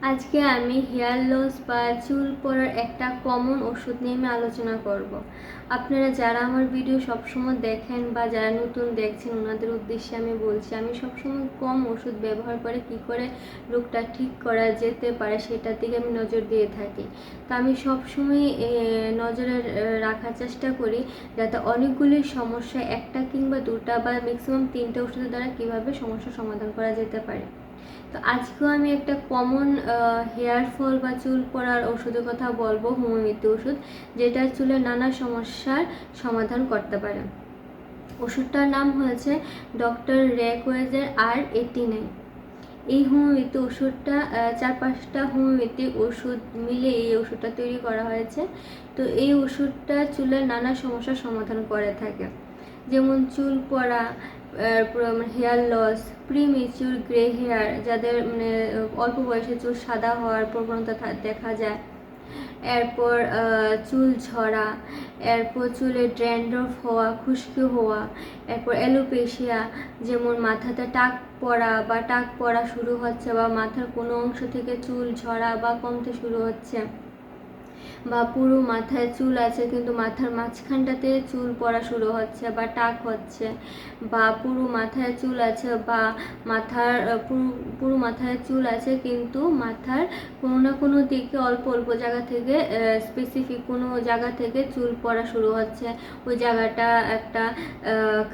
আজকে আমি hair loss বা চুল পড়ার একটা কমন ওষুধ নিয়ে আমি আলোচনা করব। আপনারা যারা আমার ভিডিও সবসময় দেখেন বা যারা নতুন দেখছেন, ওনাদের উদ্দেশ্যে আমি বলছি, আমি সবসময় কম ওষুধ ব্যবহার করে কি করে রোগটা ঠিক করা যেতে পারে সেটার দিকে আমি নজর দিয়ে থাকি তো আমি সবসময় নজরে রাখার চেষ্টা করি যাতে অনেকগুলি সমস্যা একটা কিংবা দুটা বা ম্যাক্সিমাম তিনটা ওষুধের দ্বারা কীভাবে সমস্যার সমাধান করা যেতে পারে তো আজকেও আমি একটা কমন হেয়ার ফল বা চুল পড়ার ওষুধের কথা বলব হোমিওপ্যাথি ওষুধ যেটা চুলের নানা সমস্যার সমাধান করতে পারে। ওষুধটার নাম হয়েছে ডক্টর রেকওয়েজের আর এটি নাইন এই হোমিওপ্যাথি ওষুধটা চার পাঁচটা হোমিওপ্যাথিক ওষুধ মিলে এই ওষুধটা তৈরি করা হয়েছে। তো এই ওষুধটা চুলের নানা সমস্যার সমাধান করে থাকে। যেমন চুল পড়া hair loss premature grey hair যাদের মানে অল্প বয়সে চুল সাদা হওয়ার প্রবণতা দেখা যায়। এরপর চুল ঝরা, এরপর চুলে ড্র্যান্ড্রফ হওয়া, খুশকি হওয়া, এরপর অ্যালোপেশিয়া যেমন মাথাতে টাক পড়া বা টাক পড়া শুরু হচ্ছে বা মাথার কোনো অংশ থেকে চুল ঝরা বা কমতে শুরু হচ্ছে। বা পুরো মাথায় চুল আছে, কিন্তু মাথার মাঝখানটাতে চুল পড়া শুরু হচ্ছে বা টাক হচ্ছে বা পুরো মাথায় চুল আছে বা মাথার পুরো পুরো মাথায় চুল আছে, কিন্তু মাথার কোনো না কোনো দিকে অল্প অল্প জায়গা থেকে স্পেসিফিক কোনো জায়গা থেকে চুল পড়া শুরু হচ্ছে। ওই জায়গাটা একটা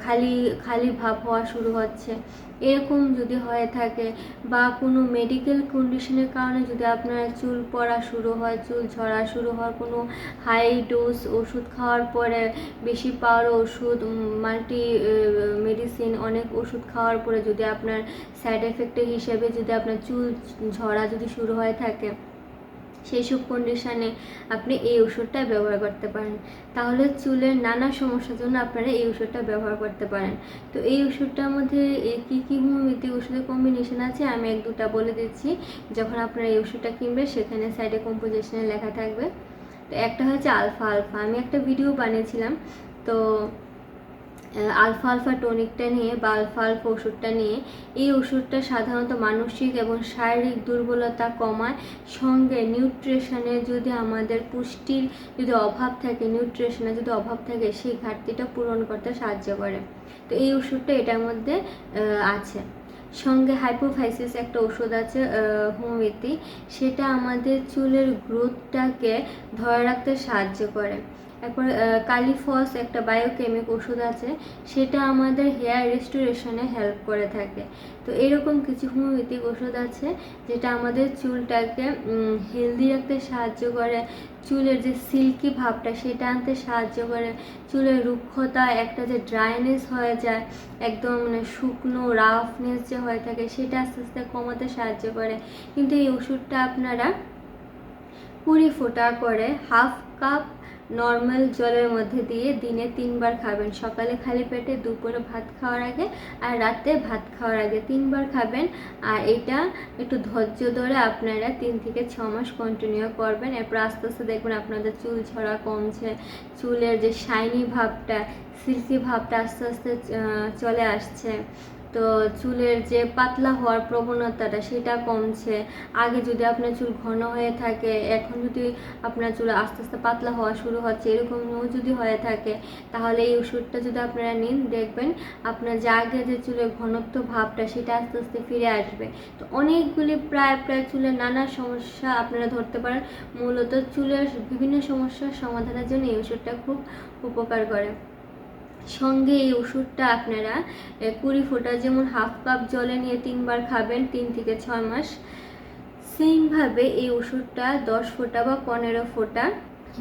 খালি খালি ভাব হওয়া শুরু হচ্ছে। এরকম যদি হয়ে থাকে বা কোনো মেডিকেল কন্ডিশনের কারণে যদি আপনার চুল পড়া শুরু হয়, চুল ঝরা শুরু হয় কোনো হাই ডোজ ওষুধ খাওয়ার পরে বেশি পাওয়ার ওষুধ মাল্টি মেডিসিন অনেক ওষুধ খাওয়ার পরে যদি আপনার সাইড এফেক্টের হিসেবে যদি আপনার চুল ঝরা যদি শুরু হয়ে থাকে সেই সব কন্ডিশনে আপনি এই ওষুধটা ব্যবহার করতে পারেন। তাহলে চুলের নানা সমস্যার জন্য আপনারা এই ওষুধটা ব্যবহার করতে পারেন। তো এই ওষুধটার মধ্যে কী কী হোমিওপ্যাথি ওষুধের কম্বিনেশন আছে? আমি এক দুটা বলে দিচ্ছি। যখন আপনারা এই ওষুধটা কিনবেন, সেখানে সাইডে কম্পোজিশনে লেখা থাকবে। তো একটা হচ্ছে আলফা আলফা। আমি একটা ভিডিও বানিয়েছিলাম। তো আলফা আলফা টনিকটা নিয়ে বা আলফা আলফা ওষুধটা নিয়ে এই ওষুধটা সাধারণত মানসিক এবং শারীরিক দুর্বলতা কমায়। সঙ্গে নিউট্রিশনে যদি আমাদের পুষ্টির যদি অভাব থাকে, নিউট্রিশনে যদি অভাব থাকে, সেই ঘাটতিটা পূরণ করতে সাহায্য করে। তো এই ওষুধটা এটার মধ্যে আছে। সঙ্গে হাইপোফাইসিস একটা ওষুধ আছে হোমিওপ্যাথি। সেটা আমাদের চুলের গ্রোথটাকে ধরে রাখতে সাহায্য করে। এরপর কালিফস একটা বায়োকেমিক ওষুধ আছে, সেটা আমাদের হেয়ার রেস্টোরেশনে হেল্প করে থাকে। তো এরকম কিছু হোমিওপ্যাথিক ওষুধ আছে, যেটা আমাদের চুলটাকে হেলদি রাখতে সাহায্য করে। চুলের যে সিল্কি ভাবটা, সেটা আনতে সাহায্য করে। চুলের রুক্ষতা, একটা যে ড্রাইনেস হয়ে যায়, একদম মানে শুকনো রাফনেস যে হয়ে থাকে, সেটা আস্তে আস্তে কমাতে সাহায্য করে। কিন্তু এই ওষুধটা আপনারা কুড়ি ফোঁটা করে হাফ কাপ নর্মাল জলের মধ্যে দিয়ে দিনে তিনবার খাবেন। সকালে খালি পেটে দুপুরে ভাত খাওয়ার আগে আর রাতে ভাত খাওয়ার আগে তিনবার খাবেন। আর এটা একটু ধৈর্য ধরে আপনারা তিন থেকে ছ মাস কন্টিনিউ করবেন। এরপর আস্তে আস্তে দেখবেন আপনাদের চুল ঝরা কমছে, চুলের যে শাইনি ভাবটা সিল্কি ভাবটা আস্তে আস্তে চলে আসছে। তো চুলের যে পাতলা হওয়ার প্রবণতাটা সেটা কমছে। আগে যদি আপনার চুল ঘন হয়ে থাকে, এখন যদি আপনার চুল আস্তে আস্তে পাতলা হওয়া শুরু হচ্ছে এরকমও যদি হয়ে থাকে, তাহলে এই ওষুধটা যদি আপনারা নিন, দেখবেন আপনার যে আগে যে চুলের ঘনত্ব ভাবটা সেটা আস্তে আস্তে ফিরে আসবে। তো অনেকগুলি প্রায় প্রায় চুলের নানা সমস্যা আপনারা ধরতে পারেন। মূলত চুলের বিভিন্ন সমস্যার সমাধানের জন্য এই ওষুধটা খুব উপকার করে। সঙ্গে এই ওষুধটা আপনারা কুড়ি ফোঁটা যেমন হাফ কাপ জলে নিয়ে তিনবার খাবেন, তিন থেকে ছয় মাস। সেমভাবে এই ওষুধটা দশ ফোঁটা বা পনেরো ফোঁটা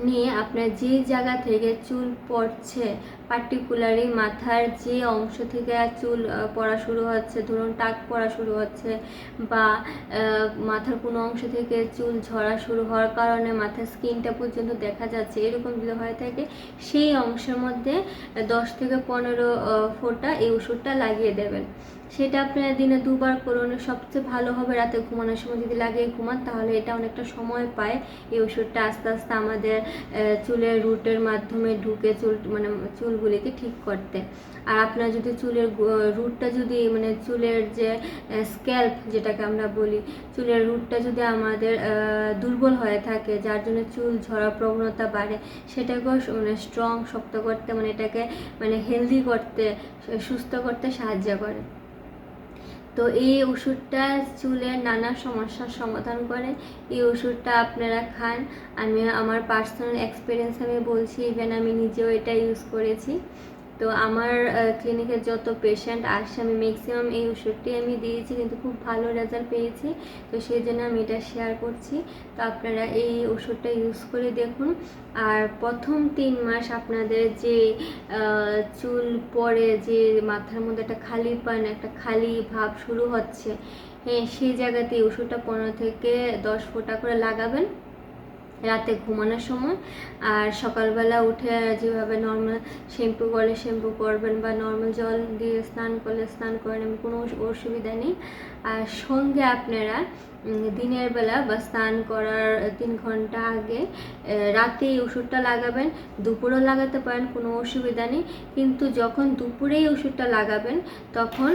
নিয়ে আপনার যে জায়গা থেকে চুল পড়ছে পার্টিকুলারলি মাথার যে অংশ থেকে চুল পড়া শুরু হচ্ছে, ধরুন টাক পড়া শুরু হচ্ছে বা মাথার কোনো অংশ থেকে চুল ঝরা শুরু হওয়ার কারণে মাথার স্কিনটা পর্যন্ত দেখা যাচ্ছে, এরকম যদি হয়ে থাকে, সেই অংশের মধ্যে দশ থেকে পনেরো ফোঁটা এই ওষুধটা লাগিয়ে দেবেন। সেটা আপনারা দিনে দুবার করুন, সবচেয়ে ভালো হবে রাতে ঘুমানোর সময় যদি লাগিয়ে ঘুমান, তাহলে এটা অনেকটা সময় পায় এই ওষুধটা আস্তে আস্তে আমাদের চুলের রুটের মাধ্যমে ঢুকে, চুল মানে চুল চুলগুলিকে ঠিক করতে। আর আপনার যদি চুলের রুটটা যদি মানে চুলের যে স্ক্যাল্প যেটাকে আমরা বলি, চুলের রুটটা যদি আমাদের দুর্বল হয়ে থাকে, যার জন্য চুল ঝরা প্রবণতা বাড়ে, সেটাকেও মানে স্ট্রং শক্ত করতে মানে এটাকে মানে হেলদি করতে সুস্থ করতে সাহায্য করে। তো এই ওষুধটা চুলের নানা সমস্যার সমাধান করে। এই ওষুধটা আপনারা খান। আমি আমার পার্সোনাল এক্সপিরিয়েন্স আমি বলছি ইভেন আমি নিজেও এটা ইউজ করেছি। তো আমার ক্লিনিকের যত পেশেন্ট আসে আমি ম্যাক্সিমাম এই ওষুধটি আমি দিয়েছি, কিন্তু খুব ভালো রেজাল্ট পেয়েছি। তো সেই জন্য আমি এটা শেয়ার করছি। তো আপনারা এই ওষুধটা ইউজ করে দেখুন। আর প্রথম তিন মাস আপনাদের যে চুল পরে যে মাথার মধ্যে একটা খালি পান, একটা খালি ভাব শুরু হচ্ছে হ্যাঁ সেই জায়গাতে ওষুধটা পনেরো থেকে দশ ফোঁটা করে লাগাবেন। রাতে ঘুমানোর সময়। আর সকালবেলা উঠে যেভাবে নর্মাল শ্যাম্পু করলে শ্যাম্পু করবেন বা নর্মাল জল দিয়ে স্নান করলে স্নান করেন, কোনো অসুবিধা নেই। আর সঙ্গে আপনারা দিনের বেলা বা স্নান করার তিন ঘণ্টা আগে রাতে এই ওষুধটা লাগাবেন, দুপুরেও লাগাতে পারেন, কোনো অসুবিধা নেই। কিন্তু যখন দুপুরে এই ওষুধটা লাগাবেন, তখন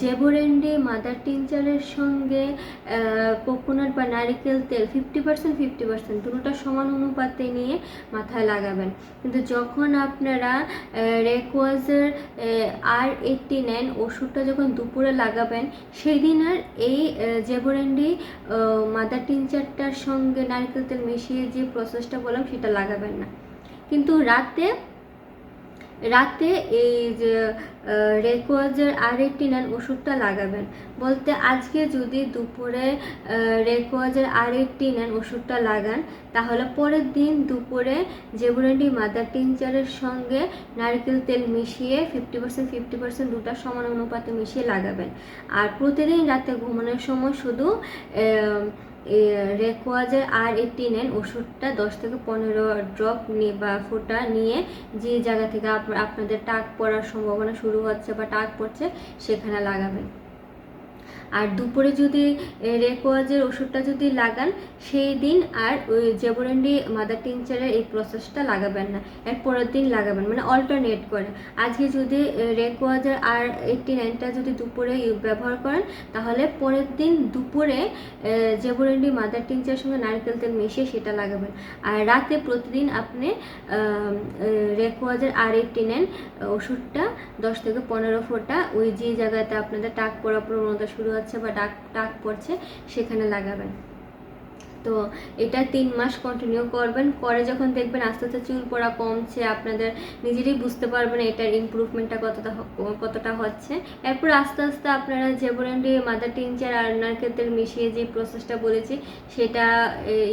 জেবোরেন্ডি মাদার টিনচারের সঙ্গে কোকোনাট বা নারিকেল তেল ফিফটি পার্সেন্ট ফিফটি পার্সেন্ট দুটোটা সমান অনুপাতে নিয়ে মাথায় লাগাবেন। কিন্তু যখন আপনারা রেকোয়াজের আর এইটটি নেন ওষুধটা যখন দুপুরে লাগাবেন, সেই দিন আর এই জেবরেন্ডি মাদার টিনচারটার সঙ্গে নারকেল তেল মিশিয়ে যে প্রসেসটা বললাম সেটা লাগাবেন না। কিন্তু রাতে রাতে এই যে রেকোয়াজের আর এইটটি নাইন ওষুধটা লাগাবেন। বলতে আজকে যদি দুপুরে রেকোয়াজের আর এইটটি নাইন ওষুধটা লাগান, তাহলে পরের দিন দুপুরে জেবুরেন্ডি মাদার টিনচারের সঙ্গে নারকেল তেল মিশিয়ে ফিফটি পার্সেন্ট ফিফটি পার্সেন্ট দুটা সমান অনুপাতে মিশিয়ে লাগাবেন। আর প্রতিদিন রাতে ঘুমানোর সময় শুধু রেকোয়াজের আর এইটটি নেন। ওষুধটা দশ থেকে পনেরো ড্রপ নিয়ে বা ফোটা নিয়ে যে জায়গা থেকে আপ- আপনাদের টাক পড়ার সম্ভাবনা শুরু হচ্ছে বা টাক পড়ছে, সেখানে লাগাবেন। আর দুপুরে যদি রেকোয়াজের ওষুধটা যদি লাগান, সেই দিন আর ওই জেবোরেন্ডি মাদার টিনচারের এই প্রসেসটা লাগাবেন না। এর পরের দিন লাগাবেন মানে অল্টারনেট করে। আজকে যদি রেকোয়াজের আর এইটটি নাইনটা যদি দুপুরে ব্যবহার করেন, তাহলে পরের দিন দুপুরে জেবোরেন্ডি মাদার টিনচারের সঙ্গে নারকেল তেল মিশিয়ে সেটা লাগাবেন। আর রাতে প্রতিদিন আপনি রেকোয়াজের আর এইটটি নাইন ওষুধটা দশ থেকে পনেরো ফোঁটা ওই যে জায়গাতে আপনাদের টাক পড়া প্রবণতা হচ্ছে বা ডাক ডাক পড়ছে সেখানে লাগাবেন। তো এটা তিন মাস কন্টিনিউ করবেন। করে যখন দেখবেন আস্তে আস্তে চুল পড়া কমছে, আপনাদের নিজেরই বুঝতে পারবেন এটার ইমপ্রুভমেন্টটা কতটা কতটা হচ্ছে। এরপর আস্তে আস্তে আপনারা জেবোরেন্ডি মাদার টিনচার আর নারকেল তেল মিশিয়ে যে প্রসেসটা বলেছি, সেটা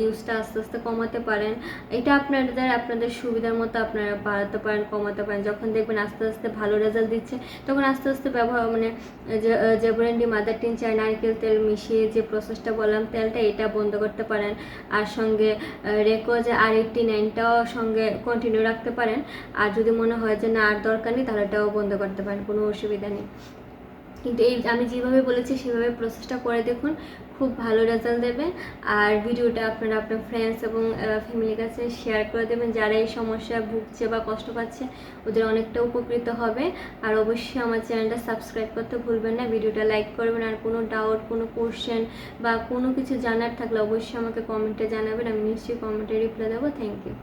ইউজটা আস্তে আস্তে কমাতে পারেন। এটা আপনাদের আপনাদের সুবিধার মতো আপনারা বাড়াতে পারেন, কমাতে পারেন। যখন দেখবেন আস্তে আস্তে ভালো রেজাল্ট দিচ্ছে, তখন আস্তে আস্তে ব্যবহার মানে জেবোরেন্ডি মাদার টিনচার নারকেল তেল মিশিয়ে যে প্রসেসটা বললাম, তেলটা এটা বন্ধ করতে পারেন। আর সঙ্গে রেকোজ আর এইটটি নাইনটাও সঙ্গে কন্টিনিউ রাখতে পারেন। আর যদি মনে হয় যে না, আর দরকার নেই, তাহলে এটাও বন্ধ করতে পারেন, কোনো অসুবিধা নেই। কিন্তু এই আমি যেভাবে বলেছি, সেভাবে প্রসেসটা করে দেখুন। খুব ভালো রেজাল্ট দেবে। আর ভিডিওটা আপনারা আপনার ফ্রেন্ডস এবং ফ্যামিলির কাছে শেয়ার করে দেবেন। যারা এই সমস্যা ভুগছে বা কষ্ট পাচ্ছে, ওদের অনেকটা উপকৃত হবে। আর অবশ্যই আমার চ্যানেলটা সাবস্ক্রাইব করতে ভুলবেন না। ভিডিওটা লাইক করবেন। আর কোনো ডাউট কোনো কোশ্চেন বা কোনো কিছু জানার থাকলে অবশ্যই আমাকে কমেন্টে জানাবেন। আমি নিশ্চয়ই কমেন্টে রিপ্লাই দেবো। Thank you